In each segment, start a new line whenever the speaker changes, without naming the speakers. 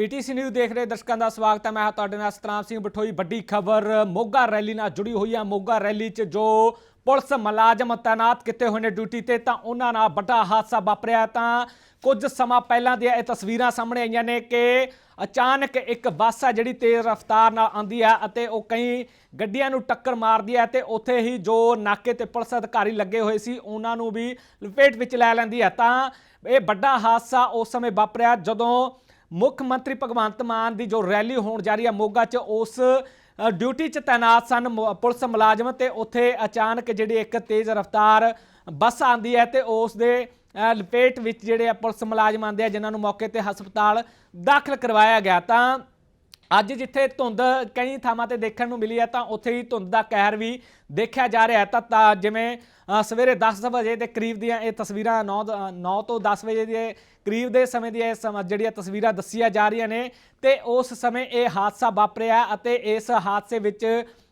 PTC news ਦੇਖ ਰਹੇ ਦਰਸ਼ਕਾਂ ਦਾ ਸਵਾਗਤ ਹੈ। ਮੈਂ ਹਾਂ ਤੁਹਾਡੇ ਨਾਲ ਸਤਨਾਮ ਸਿੰਘ ਬਠੋਈ। ਵੱਡੀ ਖਬਰ, ਮੋਗਾ ਰੈਲੀ ਨਾਲ ਜੁੜੀ ਹੋਈ ਹੈ। ਮੋਗਾ ਰੈਲੀ 'ਚ ਜੋ ਪੁਲਿਸ ਮੁਲਾਜ਼ਮ ਤਾਇਨਾਤ ਕੀਤੇ ਹੋਏ ਨੇ ਡਿਊਟੀ ਤੇ, ਤਾਂ ਉਹਨਾਂ ਨਾਲ ਵੱਡਾ ਹਾਦਸਾ ਵਾਪਰਿਆ। ਤਾਂ ਕੁਝ ਸਮਾਂ ਪਹਿਲਾਂ ਦੀਆਂ ਇਹ ਤਸਵੀਰਾਂ ਸਾਹਮਣੇ ਆਈਆਂ ਨੇ ਕਿ ਅਚਾਨਕ ਇੱਕ ਬੱਸ ਆ ਜਿਹੜੀ ਤੇਜ਼ ਰਫ਼ਤਾਰ ਨਾਲ ਆਂਦੀ ਆ ਅਤੇ ਉਹ ਕਈ ਗੱਡੀਆਂ ਨੂੰ ਟੱਕਰ ਮਾਰਦੀ ਹੈ ਤੇ ਉੱਥੇ ਹੀ ਜੋ ਨਾਕੇ ਤੇ ਪੁਲਿਸ ਅਧਿਕਾਰੀ ਲੱਗੇ ਹੋਏ ਸੀ, ਉਹਨਾਂ ਨੂੰ ਵੀ ਲਪੇਟ ਵਿੱਚ ਲੈ ਲੈਂਦੀ ਹੈ। ਤਾਂ ਇਹ ਵੱਡਾ ਹਾਦਸਾ ਉਸ ਸਮੇਂ ਵਾਪਰਿਆ ਜਦੋਂ ਮੁੱਖ ਮੰਤਰੀ ਭਗਵੰਤ ਮਾਨ ਦੀ ਜੋ ਰੈਲੀ ਹੋਣ ਜਾ ਰਹੀ ਹੈ ਮੋਗਾ 'ਚ, ਉਸ ਡਿਊਟੀ 'ਚ ਤਾਇਨਾਤ ਸਨ ਮ- ਪੁਲਿਸ ਮੁਲਾਜ਼ਮ ਤੇ ਉੱਥੇ ਅਚਾਨਕ ਜਿਹੜੀ ਇੱਕ ਤੇਜ਼ ਰਫ਼ਤਾਰ ਬੱਸ ਆਂਦੀ ਹੈ ਤੇ ਉਸ ਦੇ ਲਪੇਟ ਵਿੱਚ ਜਿਹੜੇ ਆ ਪੁਲਿਸ ਮੁਲਾਜ਼ਮ ਆਂਦੇ ਆ, ਜਿਨ੍ਹਾਂ ਨੂੰ ਮੌਕੇ ਤੇ ਹਸਪਤਾਲ ਦਾਖਲ ਕਰਵਾਇਆ ਗਿਆ। ਤਾਂ ਅੱਜ ਜਿੱਥੇ ਧੁੰਦ ਕਈ ਥਾਵਾਂ ਤੇ ਦੇਖਣ ਨੂੰ ਮਿਲੀ ਹੈ, ਤਾਂ ਉੱਥੇ ਹੀ ਧੁੰਦ ਦਾ ਕਹਿਰ ਵੀ ਦੇਖਿਆ ਜਾ ਰਿਹਾ ਹੈ। ਤਾਂ- ਤਾਂ ਜਿਵੇਂ ਸਵੇਰੇ 10 ਵਜੇ ਦੇ ਕਰੀਬ ਦੀਆਂ ਇਹ ਤਸਵੀਰਾਂ 9 9 ਤੋਂ 10 ਵਜੇ ਦੇ ਕਰੀਬ ਦੇ ਸਮੇਂ ਦੀਆਂ ਇਹ ਸਮ- ਜਿਹੜੀਆਂ ਤਸਵੀਰਾਂ ਦੱਸੀਆਂ ਜਾ ਰਹੀਆਂ ਨੇ, ਤੇ ਉਸ ਸਮੇਂ ਇਹ ਹਾਦਸਾ ਵਾਪਰਿਆ ਅਤੇ ਇਸ ਹਾਦਸੇ ਵਿੱਚ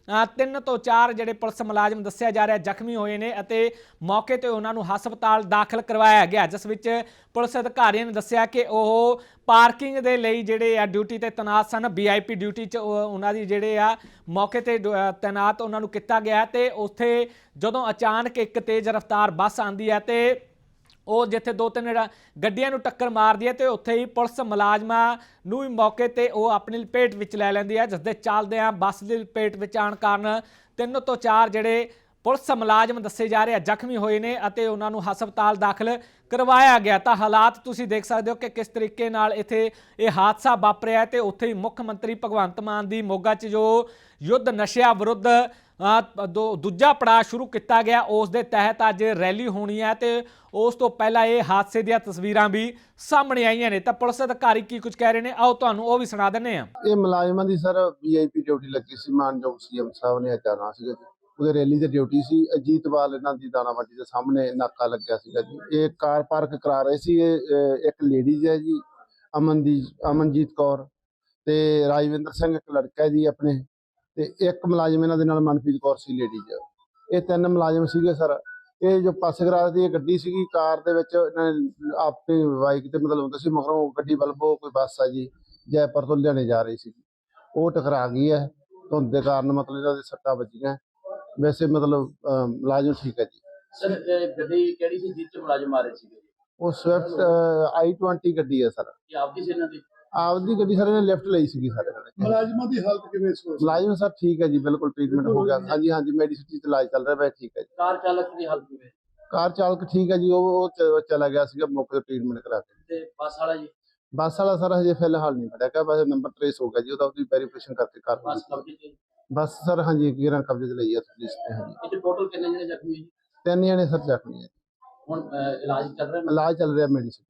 ਤਿੰਨ ਤੋਂ ਚਾਰ ਜਿਹੜੇ ਪੁਲਿਸ ਮੁਲਾਜ਼ਮ ਦੱਸਿਆ ਜਾ ਰਿਹਾ, ਜ਼ਖਮੀ ਹੋਏ ਨੇ ਅਤੇ ਮੌਕੇ ਤੇ ਉਹਨਾਂ ਨੂੰ ਹਸਪਤਾਲ ਦਾਖਲ ਕਰਵਾਇਆ ਗਿਆ, ਜਿਸ ਵਿੱਚ ਪੁਲਿਸ ਅਧਿਕਾਰੀਆਂ ਨੇ ਦੱਸਿਆ ਕਿ ਉਹ ਪਾਰਕਿੰਗ ਦੇ ਲਈ ਜਿਹੜੇ ਆ ਡਿਊਟੀ ਤੇ ਤੈਨਾਤ ਸਨ ਵੀਆਈਪੀ ਡਿਊਟੀ 'ਚ ਉਹ- ਉਹਨਾਂ ਦੀ ਜਿਹੜੇ ਆ ਮੌਕੇ ਤੇ ਡਿ- ਤੈਨਾਤ ਉਹਨਾਂ ਨੂੰ ਕੀਤਾ ਗਿਆ ਤੇ ਉੱਥੇ ਜਦੋਂ ਅਚਾਨਕ ਇੱਕ ਤੇਜ਼ ਰਫ਼ਤਾਰ ਬੱਸ ਆਂਦੀ ਹੈ ਤੇ ਉਹ ਜਿੱਥੇ ਦੋ ਤਿੰਨ ਰਾ- ਗੱਡੀਆਂ ਨੂੰ ਟੱਕਰ ਮਾਰਦੀ ਹੈ ਤੇ ਉੱਥੇ ਹੀ ਪੁਲਿਸ ਮੁਲਾਜ਼ਮਾਂ ਨੂੰ ਵੀ ਮੌਕੇ ਤੇ ਉਹ ਆਪਣੀ ਲਪੇਟ ਵਿੱਚ ਲੈ ਲੈਂਦੀ ਹੈ ਜਿਸ ਦੇ ਚੱਲਦਿਆਂ ਬੱਸ ਦੀ ਲਪੇਟ ਵਿੱਚ ਆਉਣ ਕਾਰਨ ਤਿੰਨ ਤੋਂ ਚਾਰ ਜਿਹੜੇ ਪੁਲਿਸ ਮੁਲਾਜ਼ਮ ਦੱਸੇ ਜਾ ਰਹੇ ਆ, ਜ਼ਖਮੀ ਹੋਏ ਨੇ ਅਤੇ ਉਹਨਾਂ ਨੂੰ ਹਸਪਤਾਲ ਦਾਖਲ ਕਰਵਾਇਆ ਗਿਆ। ਤਾਂ ਹਾਲਾਤ ਤੁਸੀਂ ਦੇਖ ਸਕਦੇ ਹੋ ਕਿ ਕਿਸ ਤਰੀਕੇ ਨਾਲ ਇੱਥੇ ਇਹ ਹਾਦਸਾ ਵਾਪਰਿਆ ਤੇ ਉੱਥੇ ਹੀ ਮੁੱਖ ਮੰਤਰੀ ਭਗਵੰਤ ਮਾਨ ਦੀ ਮੋਗਾ 'ਚ ਜੋ ਯੁੱਧ ਨਸ਼ਿਆਂ ਵਿਰੁੱਧ ਦੂਜਾ ਪੜਾਅ ਸ਼ੁਰੂ ਕੀਤਾ ਗਿਆ, ਉਸ ਦੇ ਤਹਿਤ ਅੱਜ ਰੈਲੀ ਹੋਣੀ ਹੈ ਤੇ ਉਸ ਤੋਂ ਪਹਿਲਾਂ ਇਹ ਹਾਦਸੇ ਦੀਆਂ ਤਸਵੀਰਾਂ ਵੀ ਸਾਹਮਣੇ ਆਈਆਂ ਨੇ। ਤਾਂ ਪੁਲਿਸ ਅਧਿਕਾਰੀ ਕੀ ਕੁਝ ਕਹਿ ਰਹੇ ਨੇ? ਆਓ ਤੁਹਾਨੂੰ ਉਹ ਵੀ ਸੁਣਾ ਦਿੰਨੇ ਆ
ਇਹ ਮੁਲਾਜ਼ਮਾਂ ਦੀ ਸਰ ਵੀਆਈਪੀ ਡਿਊਟੀ ਲੱਗੀ ਸੀ, ਮਾਨਯੋਗ ਸੀਐਮ ਸਾਹਿਬ ਨੇ ਅਚਾਨਕ ਸੀਗਾ। ਉਹਦੇ ਰੈਲੀ ਤੇ ਡਿਊਟੀ ਸੀ ਅਜੀਤਵਾਲ ਇਹਨਾਂ ਦੀ ਦਾਣਾਵਾਟੀ ਦੇ ਸਾਹਮਣੇ ਨਾਕਾ ਲੱਗਿਆ ਸੀਗਾ ਜੀ। ਇਹ ਕਾਰ ਪਾਰਕ ਕਰਾ ਰਹੇ ਸੀ, ਇਹ ਇੱਕ ਲੇਡੀਜ਼ ਹੈ ਜੀ, ਅਮਨਦੀ, ਅਮਨਜੀਤ ਕੌਰ ਤੇ ਰਾਜਵਿੰਦਰ ਸਿੰਘ, ਇੱਕ ਲੜਕਾ ਹੈ ਜੀ ਆਪਣੇ ਤੇ ਇੱਕ ਮੁਲਾਜ਼ਮ ਇਹਨਾਂ ਦੇ ਨਾਲ ਮਨਪ੍ਰੀਤ ਕੌਰ ਸੀ ਲੇਡੀਜ਼ ਇਹ ਤਿੰਨ ਮੁਲਾਜ਼ਮ ਸੀਗੇ ਸਰ। ਇਹ ਜੋ ਪਾਸੇ ਕਰਾ ਦੀ ਇਹ ਗੱਡੀ ਸੀਗੀ, ਕਾਰ ਦੇ ਵਿੱਚ ਇਹਨਾਂ ਨੇ ਆਪਣੀ ਬਾਈਕ ਤੇ ਮਤਲਬ ਹੁੰਦਾ ਸੀ, ਮਗਰੋਂ ਗੱਡੀ ਵੱਲੋਂ ਕੋਈ ਬੱਸ ਆ ਜੀ, ਜੈਪੁਰ ਤੋਂ ਲਿਆਣੇ ਜਾ ਰਹੀ ਸੀ ਉਹ ਟਕਰਾ ਗਈ ਹੈ, ਧੁੰਦ ਦੇ ਕਾਰਨ ਮਤਲਬ ਇਹਨਾਂ ਦੇ ਸੱਟਾਂ ਵੱਜੀਆਂ। ਵੈਸੇ ਮਤਲਬ ਮੁਲਾਜ਼ਮ ਠੀਕ ਹੈ ਜੀ।
ਸਰ ਗੱਡੀ ਕਿਹੜੀ ਸੀ ਜਿਸ ਚ ਮੁਲਾਜ਼ਮ ਮਾਰੇ ਸੀਗੇ
ਉਹ ਸਵਿਫਟ i20 ਗੱਡੀ ਹੈ ਸਰ।
ਇਹ ਆਪਦੀ ਸੀ ਇਹਨਾਂ ਦੀ?
ਆਪਦੀ ਗੱਡੀ ਸਰ ਇਹਨੇ ਲਿਫਟ ਲਈ ਸੀਗੀ ਸਰ। ਨੇ
ਮੁਲਾਜ਼ਮਾਂ ਦੀ ਹਾਲਤ ਕਿਵੇਂ ਇਸ ਵਕਤ
ਮੁਲਾਜ਼ਮ ਸਰ ਠੀਕ ਹੈ ਜੀ ਬਿਲਕੁਲ ਟ੍ਰੀਟਮੈਂਟ ਹੋ ਗਿਆ। ਹਾਂਜੀ ਹਾਂਜੀ ਮੈਡੀਸਿਟੀ ਤੇ ਇਲਾਜ ਚੱਲ ਰਿਹਾ ਹੈ ਠੀਕ ਹੈ ਜੀ।
ਕਾਰ ਚਾਲਕ ਦੀ ਹਾਲਤ ਕਿਵੇਂ?
ਕਾਰ ਚਾਲਕ ਠੀਕ ਹੈ ਜੀ ਉਹ ਉਹ ਚ- ਚਲਾ ਗਿਆ ਸੀਗਾ ਮੌਕੇ ਤੇ ਟ੍ਰੀਟਮੈਂਟ ਕਰਾ ਕੇ।
ਤੇ ਬੱਸ ਵਾਲਾ ਜੀ?
ਬੱਸ ਵਾਲਾ ਸਰ ਹਜੇ ਫਿਲਹਾਲ ਨਹੀਂ ਫੜਿਆ ਗਿਆ ਬਸ ਨੰਬਰ ਟ੍ਰੇਸ ਹੋ ਗਿਆ ਜੀ ਉਹਦਾ ਉਹਦੀ ਵੈਰੀਫਿਕੇਸ਼ਨ ਕਰਕੇ ਕਰ
ਬੱਸ ਕਬਜ਼ੇ ਤੇ
ਬੱਸ ਸਰ ਹਾਂਜੀ ਕਿਰਾਂ ਕਬਜ਼ੇ 'ਚ ਲਈ ਹੈ ਪੁਲਿਸ ਤੇ ਹਾਂਜੀ।
ਚ ਟੋਟਲ ਕਿੰਨੇ ਜਣੇ ਜ਼ਖਮੀ ਹੈ ਜੀ?
ਤਿੰਨ ਜਣੇ ਸਰ ਜ਼ਖਮੀ ਹੈ
ਹੁਣ ਅਹ, ਇਲਾਜ ਚੱਲ ਰਿਹਾ
ਇਲਾਜ ਚੱਲ ਰਿਹਾ ਮੈਡੀਸਿਨ